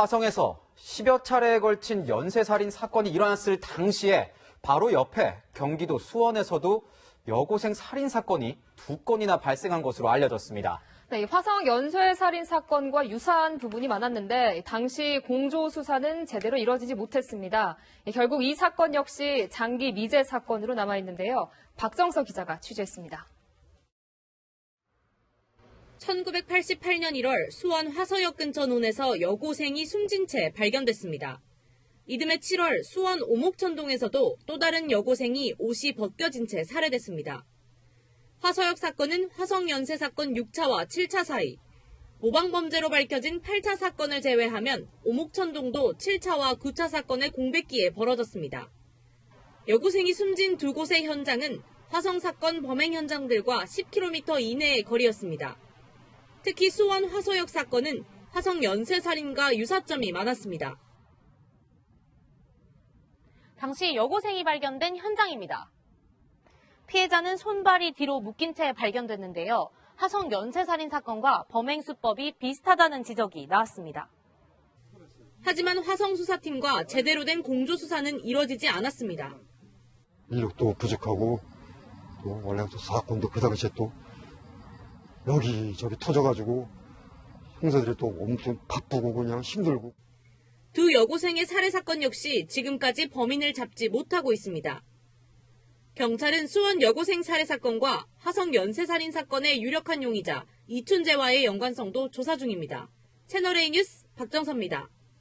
화성에서 10여 차례에 걸친 연쇄살인 사건이 일어났을 당시에 바로 옆에 경기도 수원에서도 여고생 살인 사건이 두 건이나 발생한 것으로 알려졌습니다. 네, 이 화성 연쇄 살인 사건과 유사한 부분이 많았는데 당시 공조 수사는 제대로 이뤄지지 못했습니다. 예, 결국 이 사건 역시 장기 미제 사건으로 남아 있는데요. 박정서 기자가 취재했습니다. 1988년 1월 수원 화서역 근처 논에서 여고생이 숨진 채 발견됐습니다. 이듬해 7월 수원 오목천동에서도 또 다른 여고생이 옷이 벗겨진 채 살해됐습니다. 화서역 사건은 화성 연쇄 사건 6차와 7차 사이, 모방범죄로 밝혀진 8차 사건을 제외하면 오목천동도 7차와 9차 사건의 공백기에 벌어졌습니다. 여고생이 숨진 두 곳의 현장은 화성 사건 범행 현장들과 10km 이내의 거리였습니다. 특히 수원 화서역 사건은 화성 연쇄살인과 유사점이 많았습니다. 당시 여고생이 발견된 현장입니다. 피해자는 손발이 뒤로 묶인 채 발견됐는데요. 화성 연쇄살인 사건과 범행 수법이 비슷하다는 지적이 나왔습니다. 하지만 화성 수사팀과 제대로 된 공조 수사는 이뤄지지 않았습니다. 인력도 부족하고 또 원래 또 사건도 그 당시에 또 여기저기 터져가지고 형사들이 또 엄청 바쁘고 그냥 힘들고 두 여고생의 살해 사건 역시 지금까지 범인을 잡지 못하고 있습니다. 경찰은 수원 여고생 살해 사건과 화성 연쇄 살인 사건의 유력한 용의자 이춘재와의 연관성도 조사 중입니다. 채널A 뉴스 박정서입니다.